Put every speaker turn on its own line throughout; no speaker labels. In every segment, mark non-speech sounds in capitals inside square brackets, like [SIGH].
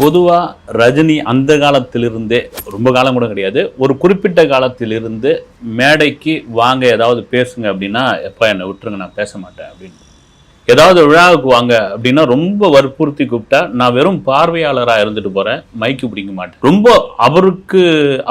பொதுவாக ரஜினி அந்த காலத்திலிருந்தே ரொம்ப காலம் கூட கிடையாது ஒரு குறிப்பிட்ட காலத்திலிருந்து மேடைக்கு வாங்க ஏதாவது பேசுங்க அப்படின்னா எப்பா என்னை விட்டுருங்க நான் பேச மாட்டேன் அப்படின்னு. ஏதாவது விழாவுக்கு வாங்க அப்படின்னா ரொம்ப வற்புறுத்தி கூப்பிட்டா நான் வெறும் பார்வையாளராக இருந்துட்டு போகிறேன் மைக்கு பிடிக்க மாட்டேன். ரொம்ப அவருக்கு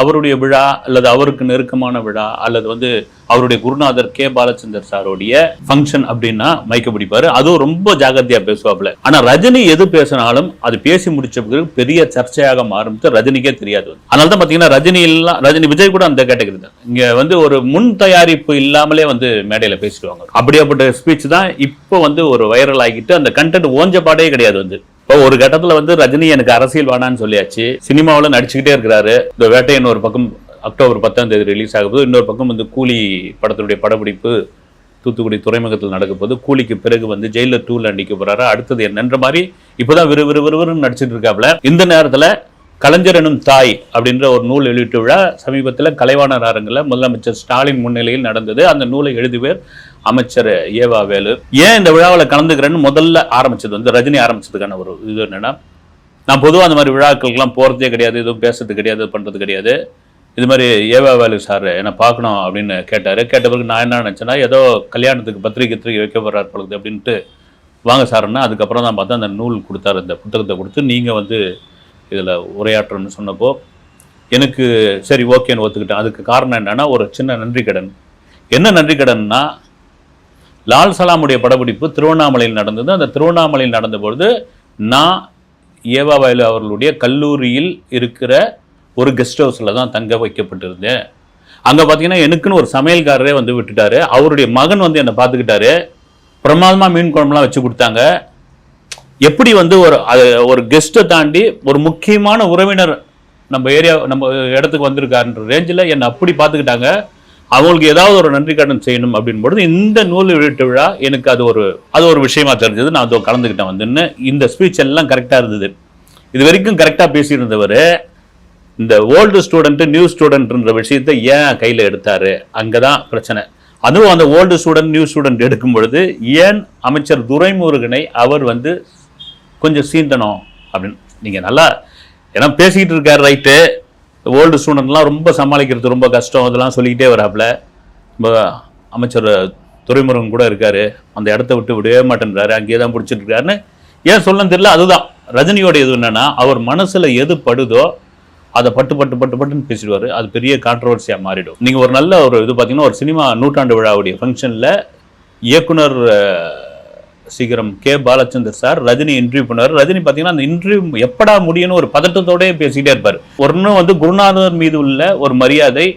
அவருடைய விழா அல்லது அவருக்கு நெருக்கமான விழா அல்லது வந்து அவருடைய குருநாதர் கே. பாலச்சந்தர் சாரோடைய ஃபங்க்ஷன் அப்படின்னா மயக்க பிடிப்பாரு. அதுவும் ரொம்ப ஜாகிரதையா பேசுவாப்புல. ஆனா ரஜினி எது பேசினாலும் அது பேசி முடிச்ச பிறகு பெரிய சர்ச்சையாக மாறும் ரஜினிக்கே தெரியாது அதனால தான் பாத்தீங்கன்னா ரஜினி எல்லாம் ரஜினி விஜய் கூட அந்த கேட்டகரி தான். இங்க வந்து ஒரு முன் தயாரிப்பு இல்லாமலே வந்து மேடையில பேசிடுவாங்க. அப்படியாப்பட்ட ஸ்பீச் தான் இப்போ வந்து ஒரு வைரல் ஆகிட்டு அந்த கண்டென்ட் ஓஞ்ச பாடே கிடையாது வந்து. இப்போ ஒரு கட்டத்தில் வந்து ரஜினி எனக்கு அரசியல் வேணான்னு சொல்லியாச்சு. சினிமாவில் நடிச்சுக்கிட்டே இருக்கிறாரு. இந்த வேட்டையன் ஒரு பக்கம் அக்டோபர் பத்தாம் தேதி ரிலீஸ் ஆக இன்னொரு பக்கம் வந்து கூலி படத்தினுடைய படப்பிடிப்பு தூத்துக்குடி துறைமுகத்தில் நடக்க போது கூலிக்கு பிறகு வந்து ஜெயிலில் டூல நடிக்க போகிறாரா அடுத்தது என்னன்ற மாதிரி இப்போதான் விறு விறு விறுவிறுன்னு நடிச்சிட்டு இருக்காப்ல இந்த நேரத்தில் கலைஞர் எனும் தாய் அப்படின்ற ஒரு நூல் வெளியிட்டு விழா சமீபத்தில் கலைவாணர் அரங்கில் முதலமைச்சர் ஸ்டாலின் முன்னிலையில் நடந்தது. அந்த நூலை எழுதுவேர் அமைச்சர் ஏவா வேலு. ஏன் இந்த விழாவில் கலந்துக்கிறேன்னு முதல்ல ஆரம்பிச்சது வந்து ரஜினி ஆரம்பிச்சதுக்கான ஒரு இது என்னென்னா நான் பொதுவாக அந்த மாதிரி விழாக்களுக்கெல்லாம் போகிறதே கிடையாது எதுவும் பேசுறது கிடையாது பண்ணுறது கிடையாது. இது மாதிரி ஏவா வேலு சார் என்னை பார்க்கணும் அப்படின்னு கேட்டார். கேட்ட பிறகு நான் என்ன நினச்சேன்னா ஏதோ கல்யாணத்துக்கு பத்திரிக்கை பத்திரிகை வைக்க போகிறார் பொழுது அப்படின்ட்டு வாங்க சார்னா அதுக்கப்புறம் தான் பார்த்தா அந்த நூல் கொடுத்தாரு. இந்த புத்தகத்தை கொடுத்து நீங்கள் வந்து இதில் உரையாற்றணும்னு சொன்னப்போ எனக்கு சரி ஓகேன்னு ஒத்துக்கிட்டேன். அதுக்கு காரணம் என்னென்னா ஒரு சின்ன நன்றி கடன். என்ன நன்றி கடன்னா லால் சலாமுடைய படப்பிடிப்பு திருவண்ணாமலையில் நடந்தது. அந்த திருவண்ணாமலையில் நடந்த பொழுது நான் ஏவா வயலு அவர்களுடைய கல்லூரியில் இருக்கிற ஒரு கெஸ்ட் ஹவுஸில் தான் தங்க வைக்கப்பட்டிருந்தேன். அங்கே பார்த்தீங்கன்னா எனக்குன்னு ஒரு சமையல்காரரே வந்து விட்டுட்டாரு. அவருடைய மகன் வந்து என்னை பார்த்துக்கிட்டாரு பிரமாதமாக மீன் குழம்புலாம் வச்சு கொடுத்தாங்க. எப்படி வந்து ஒரு அது ஒரு கெஸ்ட்டை தாண்டி ஒரு முக்கியமான உறவினர் நம்ம ஏரியா நம்ம இடத்துக்கு வந்திருக்காருன்ற ரேஞ்சில் என்னை அப்படி பார்த்துக்கிட்டாங்க அவங்களுக்கு ஏதாவது ஒரு நன்றி கடன் செய்யணும் அப்படின் பொழுது இந்த நூல் வெளியிட்ட விழா எனக்கு அது ஒரு அது ஒரு விஷயமா தெரிஞ்சது. நான் அதோ கலந்துக்கிட்டேன் வந்துன்னு இந்த ஸ்பீச் எல்லாம் கரெக்டாக இருந்தது. இது வரைக்கும் கரெக்டாக பேசியிருந்தவர். இந்த ஓல்டு ஸ்டூடெண்ட்டு நியூ ஸ்டூடெண்ட்ன்ற விஷயத்தை ஏன் கையில் எடுத்தார்? அங்கே தான் பிரச்சனை. அதுவும் அந்த ஓல்டு ஸ்டூடெண்ட் நியூ ஸ்டூடெண்ட் எடுக்கும் பொழுது ஏன் அமைச்சர் துரைமுருகனை அவர் வந்து கொஞ்சம் சீண்டணும் அப்படின்னு? நீங்கள் நல்லா ஏன்னா பேசிக்கிட்டு இருக்கார் ரைட்டு ஓல்டு ஸ்டூடெண்ட்லாம் ரொம்ப சமாளிக்கிறது ரொம்ப கஷ்டம் அதெல்லாம் சொல்லிக்கிட்டே வராப்புல. நம்ம அமைச்சர் துரைமுருகன் கூட இருக்கார். அந்த இடத்த விட்டு விடவே மாட்டேன்றாரு. அங்கேயே தான் பிடிச்சிட்டு இருக்காருன்னு ஏன் சொல்லணும் தெரியல அதுதான். ரஜினியோட இது என்னென்னா அவர் மனசில் எது படுதோ அதை பட்டு பட்டு பட்டு பட்டுன்னு பேசிடுவார். அது பெரிய கான்ட்ரவர்சியாக மாறிடும். நீங்கள் ஒரு நல்ல ஒரு இது பார்த்தீங்கன்னா ஒரு சினிமா நூற்றாண்டு விழாவுடைய ஃபங்க்ஷனில் இயக்குனர் சீக்கிரம் K. Balachander sir Rajini interview பண்ணார் ரஜினி பார்த்தீங்கன்னா அந்த இன்டர்வியூ எப்படா முடியும்னு ஒரு பதட்டத்தோடய பேசிக்கிட்டே இருப்பார். ஒன்று வந்து குருநாதர் மீது உள்ள ஒரு மரியாதை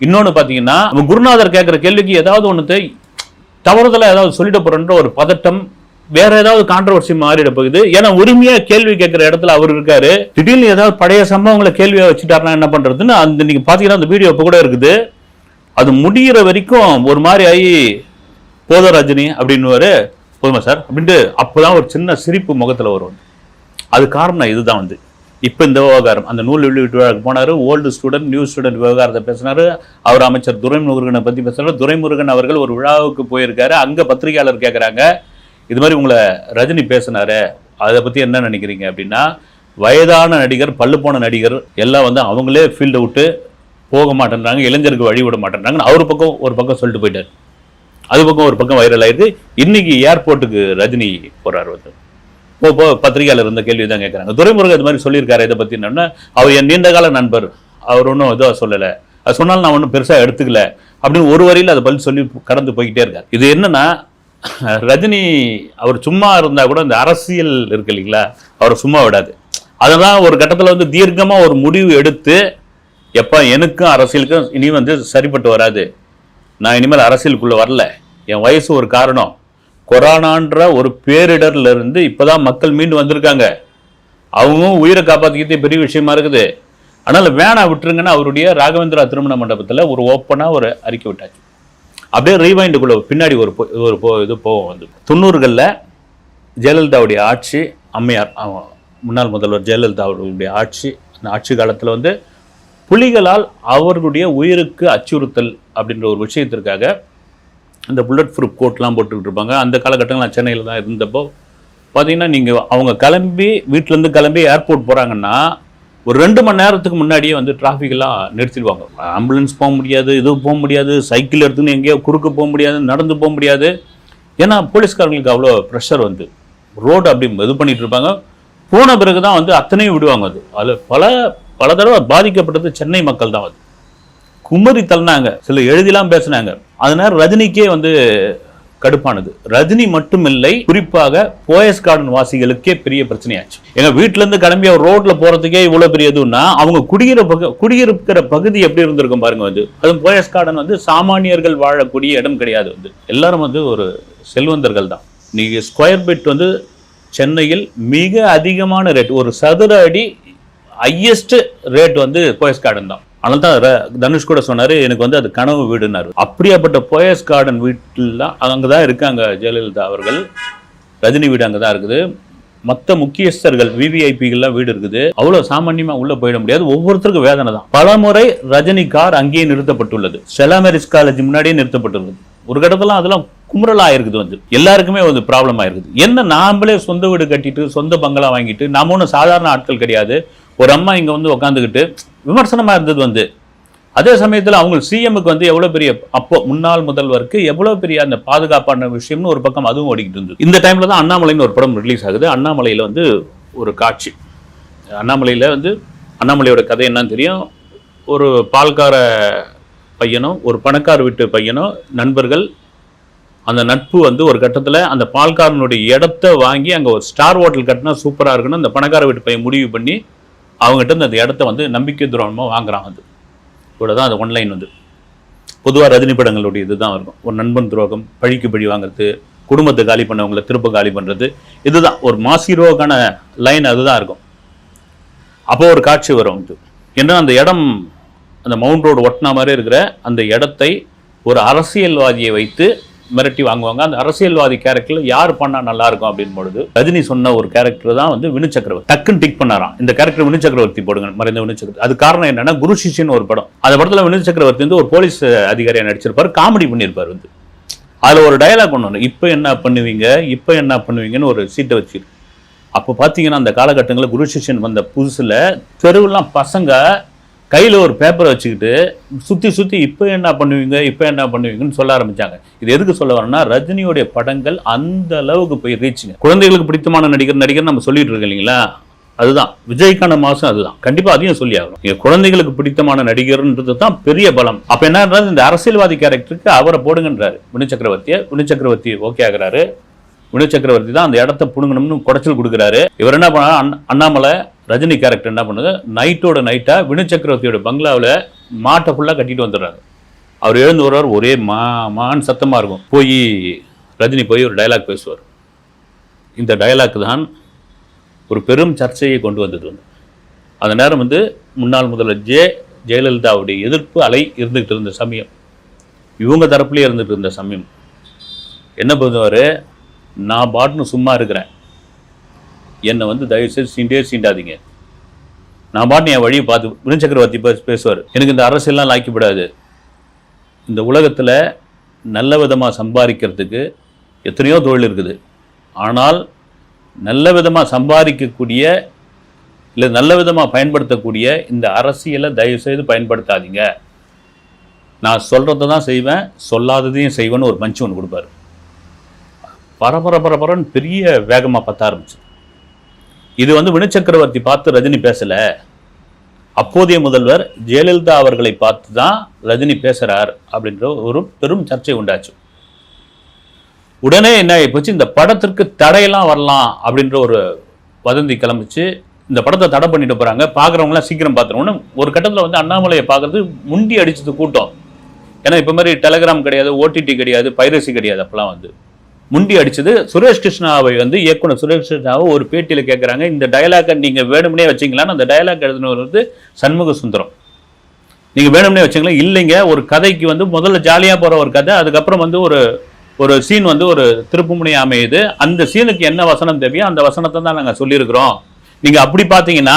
இன்னொன்று பார்த்தீங்கன்னா குருநாதர் கேட்குற கேள்விக்கு ஏதாவது ஒன்று தவறுதலாக ஏதாவது சொல்லிட போகிறோன்ற ஒரு பதட்டம் வேற ஏதாவது கான்ட்ரவர்சி மாறிட போகுது. ஏன்னா உரிமையா கேள்வி கேட்கிற இடத்துல அவர் இருக்காரு. திடீர்னு ஏதாவது பழைய சம்பவங்களை கேள்வியா வச்சுட்டாருன்னா என்ன பண்றதுன்னு அந்த நீங்க பாத்தீங்கன்னா அந்த வீடியோ இப்ப கூட இருக்குது. அது முடியிற வரைக்கும் ஒரு மாதிரி ஆகி போத ரஜினி அப்படின்னு போதுமா சார்? அப்படின்ட்டு அப்போதான் ஒரு சின்ன சிரிப்பு முகத்தில் வரும் அது. காரணம் இதுதான் வந்து. இப்போ இந்த விவகாரம். அந்த நூல் வெளியீட்டு விழாவுக்கு போனார். ஓல்டு ஸ்டூடெண்ட் நியூ ஸ்டூடெண்ட் விவகாரத்தை பேசினார். அவர் அமைச்சர் துரைமுருகனை பற்றி பேசுகிறார் துரைமுருகன் அவர்கள் ஒரு விழாவுக்கு போயிருக்காரு. அங்கே பத்திரிகையாளர் கேட்குறாங்க இது மாதிரி உங்களை ரஜினி பேசினாரு அதை பற்றி என்ன நினைக்கிறீங்க அப்படின்னா வயதான நடிகர் பல்லு போன நடிகர் எல்லாம் வந்து அவங்களே ஃபீல்டை விட்டு போக மாட்டேன்றாங்க இளைஞருக்கு வழி விட மாட்டேன்றாங்கன்னு அவர் பக்கம் ஒரு பக்கம் சொல்லிட்டு போயிட்டார். அது பக்கம் ஒரு பக்கம் வைரல் ஆயிடுது. இன்னைக்கு ஏர்போர்ட்டுக்கு ரஜினி போறாரு வந்து. போ இப்போ பத்திரிகையாளர் இருந்த கேள்வி தான் கேட்குறாங்க துரைமுருகன் இது மாதிரி சொல்லியிருக்காரு இதை பற்றி என்னன்னா அவர் என் நீண்ட கால நண்பர் அவர் ஒன்றும் இதோ சொல்லலை. அது சொன்னாலும் நான் ஒன்றும் பெருசாக எடுத்துக்கல அப்படின்னு ஒரு வரையில் அதை பதில் சொல்லி கடந்து போய்கிட்டே இருக்கார். இது என்னன்னா [LAUGHS] ரஜினி அவர் சும்மா இருந்தால் கூட இந்த அரசியல் இருக்கு இல்லைங்களா? அவரை சும்மா விடாது. அதெல்லாம் ஒரு கட்டத்தில் வந்து தீர்க்கமாக ஒரு முடிவு எடுத்து எப்போ எனக்கும் அரசியலுக்கும் இனி வந்து சரிப்பட்டு வராது. நான் இனிமேல் அரசியலுக்குள்ளே வரல. என் வயசு ஒரு காரணம். கொரோனான்ற ஒரு பேரிடர்ல இருந்து இப்பதான் மக்கள் மீண்டு வந்திருக்காங்க. அவங்களும் உயிரை காப்பாற்றிக்கிட்டே பெரிய விஷயமா இருக்குது. அதனால் வேணா விட்டுருங்கன்னு அவருடைய ராகவேந்திரா திருமண மண்டபத்தில் ஒரு ஓப்பனாக ஒரு அறிக்கை விட்டாச்சு. அப்படியே ரீவைண்டுக்குள்ள பின்னாடி ஒரு போ- ஒரு போ- இது போவோம் வந்து தொண்ணூறுகளில் ஜெயலலிதாவுடைய ஆட்சி அம்மையார் முன்னாள் முதல்வர் ஜெயலலிதாவுடைய ஆட்சி அந்த ஆட்சி காலத்தில் வந்து புலிகளால் அவர்களுடைய உயிருக்கு அச்சுறுத்தல் அப்படின்ற ஒரு விஷயத்திற்காக இந்த புல்லட் ப்ரூஃப் கோட்லாம் போட்டுக்கிட்டு இருப்பாங்க. அந்த காலகட்டங்கள் நான் சென்னையில் தான் இருந்தப்போ பார்த்தீங்கன்னா நீங்கள் அவங்க கிளம்பி வீட்டிலேருந்து கிளம்பி ஏர்போர்ட் போகிறாங்கன்னா ஒரு ரெண்டு மணி நேரத்துக்கு முன்னாடியே வந்து டிராஃபிக்லாம் நிறுத்திடுவாங்க. ஆம்புலன்ஸ் போக முடியாது இது போக முடியாது சைக்கிள் எடுத்துன்னு எங்கேயோ குறுக்கு போக முடியாது நடந்து போக முடியாது. ஏன்னா போலீஸ்காரங்களுக்கு அவ்வளோ ப்ரெஷர் வந்து. ரோடு அப்படி இது பண்ணிட்டு இருப்பாங்க. போன பிறகு தான் வந்து அத்தனையும் விடுவாங்க அது. அதில் பல பல தடவை பாதிக்கப்பட்டது சென்னை மக்கள் தான் அது. குமரி தள்ளினாங்க. சில எழுதிலாம் பேசினாங்க. அதனால ரஜினிக்கே வந்து கடுப்பானது. ரஜினி மட்டும் இல்லை குறிப்பாக போயஸ் கார்டன் வாசிகளுக்கே பெரிய பிரச்சனையாச்சு. எங்க வீட்டுல இருந்து கிளம்பி அவர் ரோட்ல போறதுக்கே இவ்வளவு பெரிய இதுன்னா அவங்க குடியிற பகு குடியிருக்கிற பகுதி எப்படி இருந்திருக்கும் பாருங்க வந்து. அதுவும் போயஸ் கார்டன் வந்து சாமானியர்கள் வாழக்கூடிய இடம் கிடையாது வந்து. எல்லாரும் வந்து ஒரு செல்வந்தர்கள் தான். நீங்க ஸ்கொயர் பிட் வந்து சென்னையில் மிக அதிகமான ரேட் ஒரு சதுர அடி ஹையஸ்ட் ரேட் வந்து போயஸ் கார்டன் தான். அதனால தான் ர- தனுஷ் கூட சொன்னாரு எனக்கு வந்து அது கனவு வீடுனாரு அப்படியாப்பட்ட போயஸ் கார்டன் வீட்டில் அங்கே தான் இருக்காங்க ஜெயலலிதா அவர்கள். ரஜினி வீடு அங்கே தான் இருக்குது. மற்ற முக்கியஸ்தர்கள் விவிஐபிகள்லாம் வீடு இருக்குது. அவ்வளோ சாமானியமாக உள்ளே போயிட முடியாது. ஒவ்வொருத்தருக்கும் வேதனை தான். பலமுறை ரஜினி கார் அங்கேயே நிறுத்தப்பட்டுள்ளது. ஸ்டெலா காலேஜ் முன்னாடியே நிறுத்தப்பட்டுள்ளது. ஒரு கட்டத்தில் அதெல்லாம் குமுறலா இருக்குது வந்து. எல்லாருக்குமே வந்து ப்ராப்ளம் ஆயிருக்குது. என்ன நாமளே சொந்த வீடு கட்டிட்டு சொந்த பங்களா வாங்கிட்டு நாம ஒன்றும் சாதாரண ஆட்கள் கிடையாது. ஒரு அம்மா இங்கே வந்து உட்காந்துக்கிட்டு விமர்சனமாக இருந்தது வந்து. அதே சமயத்தில் அவங்க சிஎம்முக்கு வந்து எவ்வளோ பெரிய அப்போ முன்னாள் முதல்வருக்கு எவ்வளோ பெரிய அந்த பாதுகாப்பான விஷயம்னு ஒரு பக்கம் அதுவும் ஓடிக்கிட்டு இருந்தது. இந்த டைமில் தான் அண்ணாமலைன்னு ஒரு படம் ரிலீஸ் ஆகுது. அண்ணாமலையில் வந்து ஒரு காட்சி. அண்ணாமலையில் வந்து அண்ணாமலையோட கதை என்னன்னு தெரியும். ஒரு பால்கார பையனும் ஒரு பணக்கார வீட்டு பையனும் நண்பர்கள் அந்த நட்பு வந்து ஒரு கட்டத்தில் அந்த பால்காரனுடைய இடத்த வாங்கி அங்கே ஒரு ஸ்டார் ஹோட்டல் கட்டினா சூப்பராக இருக்குன்னு அந்த பணக்கார வீட்டு பையன் முடிவு பண்ணி அவங்ககிட்ட இருந்து அந்த இடத்த வந்து நம்பிக்கை துரோகமாக வாங்குறாங்க அது. இவ்வளோ தான் அது ஒன்லைன் வந்து. பொதுவாக ரஜினி படங்களுடைய இதுதான் இருக்கும். ஒரு நண்பன் துரோகம் பழிக்கு பழி வாங்குறது குடும்பத்தை காலி பண்ணவங்கள திருப்ப காலி பண்ணுறது இதுதான். ஒரு மாஸ் லைன் அதுதான் இருக்கும். அப்போ ஒரு காட்சி வரும் இது. ஏன்னா அந்த இடம் அந்த மவுண்ட் ரோடு ஒட்டினா மாதிரி இருக்கிற அந்த இடத்தை ஒரு அரசியல்வாதியை வைத்து மிரட்டி வாங்குவாங்க. அந்த அரசியல்வாதி கேரக்டர்ல யார் பண்ணா நல்லா இருக்கும் அப்படின்னு பொழுது ரஜினி சொன்ன ஒரு கேரக்டர் தான் வந்து வினு சக்கரவர்த்தி. டக்குன்னு டிக் பண்ணாராம். இந்த கேரக்டர் வினு சக்கரவர்த்தி போடுங்க மறைந்த வினு சக்கரவர்த்தி. அது காரணம் என்னன்னா குரு சிஷ்யன் ஒரு படம். அந்த படத்துல வினு சக்கரவர்த்தி வந்து ஒரு போலீஸ் அதிகாரியா நடிச்சிருப்பாரு காமெடி பண்ணியிருப்பாரு வந்து. அதுல ஒரு டயலாக் ஒன்று ஒன்று இப்போ என்ன பண்ணுவீங்க? இப்போ என்ன பண்ணுவீங்கன்னு ஒரு சீட்டை வச்சிருக்கு அப்போ பார்த்தீங்கன்னா அந்த காலகட்டங்களில் குரு சிஷ்யன் வந்த புதுசில் தெருவெல்லாம் பசங்க கையில் ஒரு பேப்பரை வச்சுக்கிட்டு சுற்றி சுற்றி இப்போ என்ன பண்ணுவீங்க இப்போ என்ன பண்ணுவீங்கன்னு சொல்ல ஆரம்பித்தாங்க இது எதுக்கு சொல்ல வரேன்னா ரஜினியோடைய படங்கள் அந்த அளவுக்கு போய் ரீச்சுங்க குழந்தைகளுக்கு பிடித்தமான நடிகர் நடிகர் நம்ம சொல்லிட்டு இருக்கோம் இல்லைங்களா? அதுதான். விஜய்க்கான மாசம் அதுதான். கண்டிப்பா அதையும் சொல்லி ஆகணும். இங்க குழந்தைகளுக்கு பிடித்தமான நடிகர்ன்றது தான் பெரிய பலம். அப்ப என்னன்றது இந்த அரசியல்வாதி கேரக்டருக்கு அவரை போடுங்கன்றாரு. வினு சக்கரவர்த்தியை வினு சக்கரவர்த்தி ஓகே ஆகிறாரு. வினு சக்கரவர்த்தி தான் அந்த இடத்த புடுங்கணும்னு குடைச்சல் கொடுக்குறாரு. இவர் என்ன பண்ணா அண்ணாமலை ரஜினி கேரக்டர் என்ன பண்ணுது? நைட்டோட நைட்டாக வினு சக்கரவர்த்தியோட பங்களாவில் மாட்டை ஃபுல்லாக கட்டிட்டு வந்துடுறாரு. அவர் எழுந்து வருவார் ஒரே மா மான் சத்தமாக இருக்கும். போய் ரஜினி போய் ஒரு டயலாக் பேசுவார். இந்த டைலாக் தான் ஒரு பெரும் சர்ச்சையை கொண்டு வந்தது வந்து. அந்த நேரம் வந்து முன்னாள் முதல்வர் ஜே ஜெயலலிதாவுடைய எதிர்ப்பு அலை இருந்துகிட்டு இருந்த சமயம். இவங்க தரப்புலேயே இருந்துகிட்டு இருந்த சமயம். என்ன பண்ணுவார்? நான் பாட்டுன்னு சும்மா இருக்கிறேன். என்னை வந்து தயவுசெய்து சீண்டே சீண்டாதீங்க. நான் பாட்டு என் வழியை பார்த்து வினு சக்கரவர்த்தி பேசுவார். எனக்கு இந்த அரசியல்லாம் லாய்க்கப்படாது இந்த உலகத்தில் நல்ல விதமாக சம்பாதிக்கிறதுக்கு எத்தனையோ தொழில் இருக்குது. ஆனால் நல்ல விதமாக சம்பாதிக்கக்கூடிய இல்லை நல்ல விதமாக பயன்படுத்தக்கூடிய இந்த அரசியலை தயவுசெய்து பயன்படுத்தாதீங்க. நான் சொல்கிறத தான் செய்வேன் சொல்லாததையும் செய்வேன்னு ஒரு மஞ்சு ஒன்று கொடுப்பாரு. பரபர பரபரன்னு பெரிய வேகமாக பத்த ஆரம்பிச்சு இது வந்து வினச்சக்கரவர்த்தி பார்த்து ரஜினி பேசல. அப்போதைய முதல்வர் ஜெயலலிதா அவர்களை பார்த்து தான் ரஜினி பேசுறார் அப்படின்ற ஒரு பெரும் சர்ச்சை உண்டாச்சு. உடனே என்ன ஆகிப்போச்சு இந்த படத்திற்கு தடையெல்லாம் வரலாம் அப்படின்ற ஒரு வதந்தி கிளம்பிச்சு இந்த படத்தை தடை பண்ணிட்டு போறாங்க. பார்க்குறவங்களாம் சீக்கிரம் பார்த்துருவோம்னு ஒரு கட்டத்தில் வந்து அண்ணாமலையை பார்க்கறது முண்டி அடிச்சது கூட்டம். ஏன்னா இப்போ மாதிரி டெலகிராம் கிடையாது ஓடிடி கிடையாது பைரசி கிடையாது அப்பெல்லாம் வந்து. முண்டி அடிச்சது. சுரேஷ் கிருஷ்ணாவை வந்து இயக்குனர் சுரேஷ் கிருஷ்ணாவை ஒரு பேட்டியில் கேட்குறாங்க இந்த டயலாக்கை நீங்கள் வேணும்னே வச்சிங்களான்னு அந்த டயலாக் எழுதினவர் வந்து சண்முக சுந்தரம் நீங்கள் வேணும்னே வச்சீங்களா இல்லைங்க ஒரு கதைக்கு வந்து முதல்ல ஜாலியாக போகிற ஒரு கதை அதுக்கப்புறம் வந்து ஒரு ஒரு சீன் வந்து ஒரு திருப்புமுனை அமையுது. அந்த சீனுக்கு என்ன வசனம் தேவையோ அந்த வசனத்தை தான் நாங்கள் சொல்லியிருக்கிறோம். நீங்கள் அப்படி பார்த்தீங்கன்னா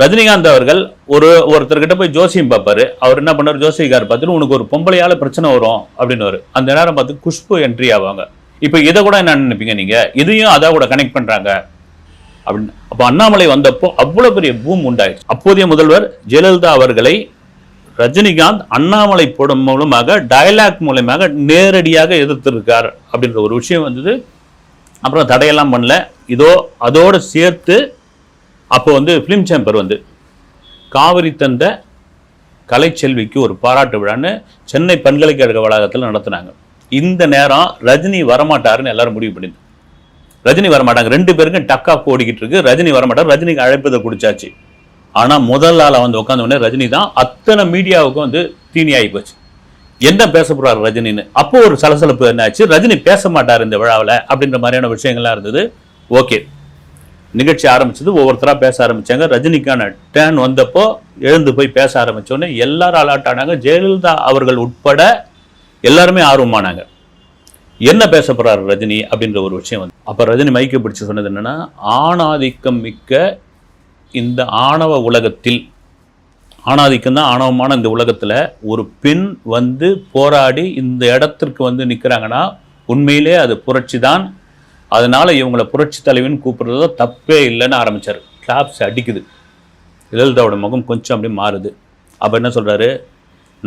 ரஜினிகாந்த் அவர்கள் ஒரு ஒருத்தர்கிட்ட போய் ஜோசியம் பார்ப்பாரு. அவர் என்ன பண்ணார்? ஜோசிகார் பார்த்துட்டு உனக்கு ஒரு பொம்பளையால பிரச்சனை வரும் அப்படின்னு அந்த நேரம் பார்த்து குஷ்பு என்ட்ரி ஆவாங்க. இப்போ இதை கூட என்ன நினைப்பீங்க நீங்க? இதையும் அதை கூட கனெக்ட் பண்றாங்க. அப்படின்னு. அப்போ அண்ணாமலை வந்தப்போ அவ்வளோ பெரிய பூம் உண்டாயிடுச்சு. அப்போதைய முதல்வர் ஜெயலலிதா அவர்களை ரஜினிகாந்த் அண்ணாமலை படம் மூலமாக டயலாக் மூலமாக நேரடியாக எதிர்த்திருக்கார் அப்படின்ற ஒரு விஷயம் வந்தது. அப்புறம் தடையெல்லாம் பண்ணல. இதோ அதோடு சேர்த்து அப்போ வந்து ஃபிலிம் சேம்பர் வந்து காவிரி தந்த கலைச்செல்விக்கு ஒரு பாராட்டு விழான்னு சென்னை பல்கலைக்கழக வளாகத்தில் நடத்துனாங்க. இந்த நேரம் ரஜினி வரமாட்டாருன்னு எல்லாரும் முடிவு பண்ணிது ரஜினி வரமாட்டாங்க. ரெண்டு பேருக்கும் டக்கா ஓடிக்கிட்டு இருக்கு. ரஜினி வரமாட்டார். ரஜினிக்கு அழைப்பதை குடிச்சாச்சு. ஆனால் முதல் ஆளாக வந்து உட்காந்த உடனே ரஜினி தான் அத்தனை மீடியாவுக்கும் வந்து தீனி போச்சு. என்ன பேச போறாரு ரஜினின்னு? அப்போ ஒரு சலசலப்பு என்னாச்சு? ரஜினி பேச மாட்டார் இந்த விழாவில் அப்படின்ற மாதிரியான விஷயங்கள்லாம் இருந்தது. ஓகே. நிகழ்ச்சி ஆரம்பிச்சது ஒவ்வொருத்தராக பேச ஆரம்பிச்சாங்க. ரஜினிக்கான டேன் வந்தப்போ எழுந்து போய் பேச ஆரம்பித்தோடனே எல்லாரும் அலாட் ஆனாங்க. ஜெயலலிதா அவர்கள் உட்பட எல்லாருமே ஆர்வமானாங்க. என்ன பேச போறாரு ரஜினி அப்படின்ற ஒரு விஷயம் வந்து. அப்போ ரஜினி மைக்கை பிடிச்சி சொன்னது என்னென்னா ஆணாதிக்கம் மிக்க இந்த ஆணவ உலகத்தில் ஆணாதிக்கம் தான் ஆணவமான இந்த உலகத்தில் ஒரு பெண் வந்து போராடி இந்த இடத்திற்கு வந்து நிற்கிறாங்கன்னா உண்மையிலே அது புரட்சி தான் அதனால் இவங்களை புரட்சி தலைவின்னு கூப்பிடுறதோ தப்பே இல்லைன்னு ஆரம்பித்தார் கிளாப்ஸ் அடிக்குது. ஜெயலலிதாவோட முகம் கொஞ்சம் அப்படியே மாறுது. அப்போ என்ன சொல்கிறாரு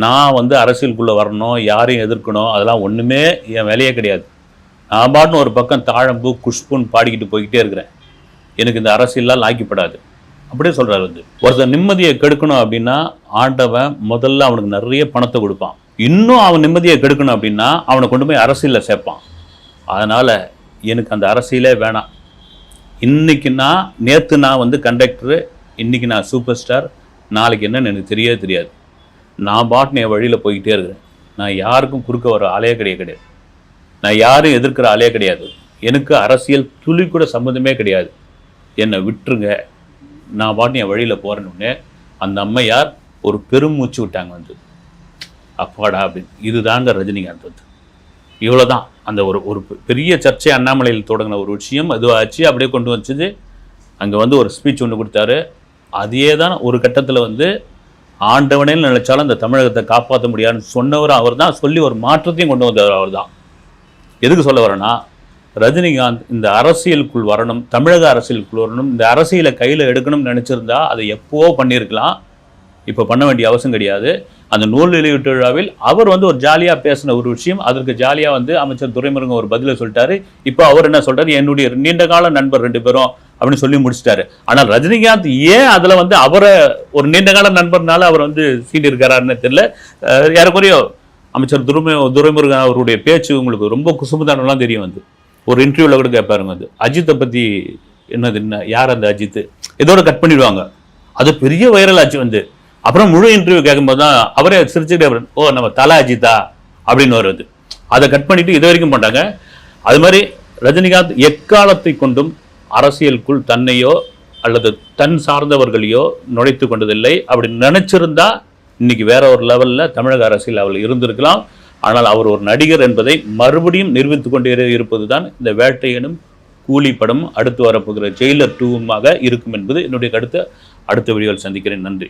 நான் வந்து அரசியலுக்குள்ளே வரணும் யாரையும் எதிர்க்கணும் அதெல்லாம் ஒன்றுமே என் வேலையே கிடையாது. நான் பாட்டுன்னு ஒரு பக்கம் தாழம்பு குஷ்புன்னு பாடிக்கிட்டு போய்கிட்டே இருக்கிறேன். எனக்கு இந்த அரசியல்லாம் லாக்கிப்படாது அப்படியே சொல்கிறாரு வந்து. ஒருத்தன் நிம்மதியை கெடுக்கணும் அப்படின்னா ஆண்டவன் முதல்ல அவனுக்கு நிறைய பணத்தை கொடுப்பான். இன்னும் அவன் நிம்மதியை கெடுக்கணும் அப்படின்னா அவனை கொண்டு போய் அரசியலில் சேர்ப்பான். அதனால் எனக்கு அந்த அரசியலே வேணாம். இன்றைக்கி நான் நேற்று நான் வந்து கண்டக்டரு இன்றைக்கி நான் சூப்பர் ஸ்டார் நாளைக்கு என்னன்னு எனக்கு தெரியவே தெரியாது. நான் பாட்டுன்னு என் வழியில் போய்கிட்டே இருக்கிறேன். நான் யாருக்கும் குறுக்க வர ஆளே கிடையாது கிடையாது. நான் யாரும் எதிர்க்கிற ஆளே கிடையாது. எனக்கு அரசியல் துளி கூட சம்மந்தமே கிடையாது. என்னை விட்டுருங்க. நான் பாட்டு என் வழியில் போகிறேன்னு அந்த அம்மையார் ஒரு பெருமூச்சு விட்டாங்க வந்து. அப்பாடா அப்படின்னு. இதுதாங்க ரஜினிகாந்த் வந்து. இவ்வளோதான் அந்த ஒரு ஒரு பெரிய சர்ச்சை அண்ணாமலையில் தொடங்கின ஒரு விஷயம். அதுவாச்சு அப்படியே கொண்டு வச்சுது அங்கே வந்து ஒரு ஸ்பீச் ஒன்று கொடுத்தாரு. அதே தான் ஒரு கட்டத்தில் வந்து ஆண்டவனையில் நினைச்சாலும் அந்த தமிழகத்தை காப்பாற்ற முடியாதுன்னு சொன்னவர் அவர் தான் சொல்லி ஒரு மாற்றத்தையும் கொண்டு வந்தவர் அவர் தான் எதுக்கு சொல்ல வரேன்னா ரஜினிகாந்த் இந்த அரசியலுக்குள் வரணும் தமிழக அரசியலுக்குள் வரணும் இந்த அரசியலை கையில் எடுக்கணும்னு நினச்சிருந்தா அதை எப்போவோ பண்ணியிருக்கலாம். இப்போ பண்ண வேண்டிய அவசியம் கிடையாது. அந்த நூல் வெளியீட்டு விழாவில் அவர் வந்து ஒரு ஜாலியாக பேசின ஒரு விஷயம். அதற்கு ஜாலியாக வந்து அமைச்சர் துரைமுருகன் ஒரு பதிலை சொல்லிட்டாரு. இப்போ அவர் என்ன சொல்றாரு? என்னுடைய நீண்ட கால நண்பர் ரெண்டு பேரும் அப்படின்னு சொல்லி முடிச்சிட்டாரு. ஆனால் ரஜினிகாந்த் ஏன் அதில் வந்து அவரை ஒரு நீண்ட கால நண்பர்னால அவர் வந்து சீண்டி இருக்காரான்னு தெரியல. அஹ் ஏறக்குறைய அமைச்சர் துரைமு துரைமுருகன் அவருடைய பேச்சு உங்களுக்கு ரொம்ப குசுமுதானலாம் தெரியும் வந்து. ஒரு இன்டர்வியூவில் கூட கேட்பாருங்க வந்து அஜித்தை பற்றி என்னது என்ன யார் அந்த அஜித் இதோட கட் பண்ணிடுவாங்க. அது பெரிய வைரல் ஆச்சு வந்து. அப்புறம் முழு இன்டர்வியூ கேட்கும்போது தான் அவரே சிரிச்சுக்கிட்டே ஓ நம்ம தலாஜிதா அப்படின்னு வருது. அதை கட் பண்ணிட்டு இது வரைக்கும் பண்ணாங்க அது மாதிரி ரஜினிகாந்த் எக்காலத்தை கொண்டும் அரசியலுக்குள் தன்னையோ அல்லது தன் சார்ந்தவர்களையோ நுழைத்து கொண்டதில்லை. அப்படி நினைச்சிருந்தா இன்னைக்கு வேற ஒரு லெவலில் தமிழக அரசியல் அவள் இருந்திருக்கலாம். ஆனால் அவர் ஒரு நடிகர் என்பதை மறுபடியும் நிரூபித்து கொண்டே இருப்பது தான் இந்த வேட்டையனும் கூலி படம் அடுத்து வரப்போகிற ஜெயிலர் டூவுமாக இருக்கும் என்பது என்னுடைய கருத்து அடுத்த வீடியோவில் சந்திக்கிறேன். நன்றி.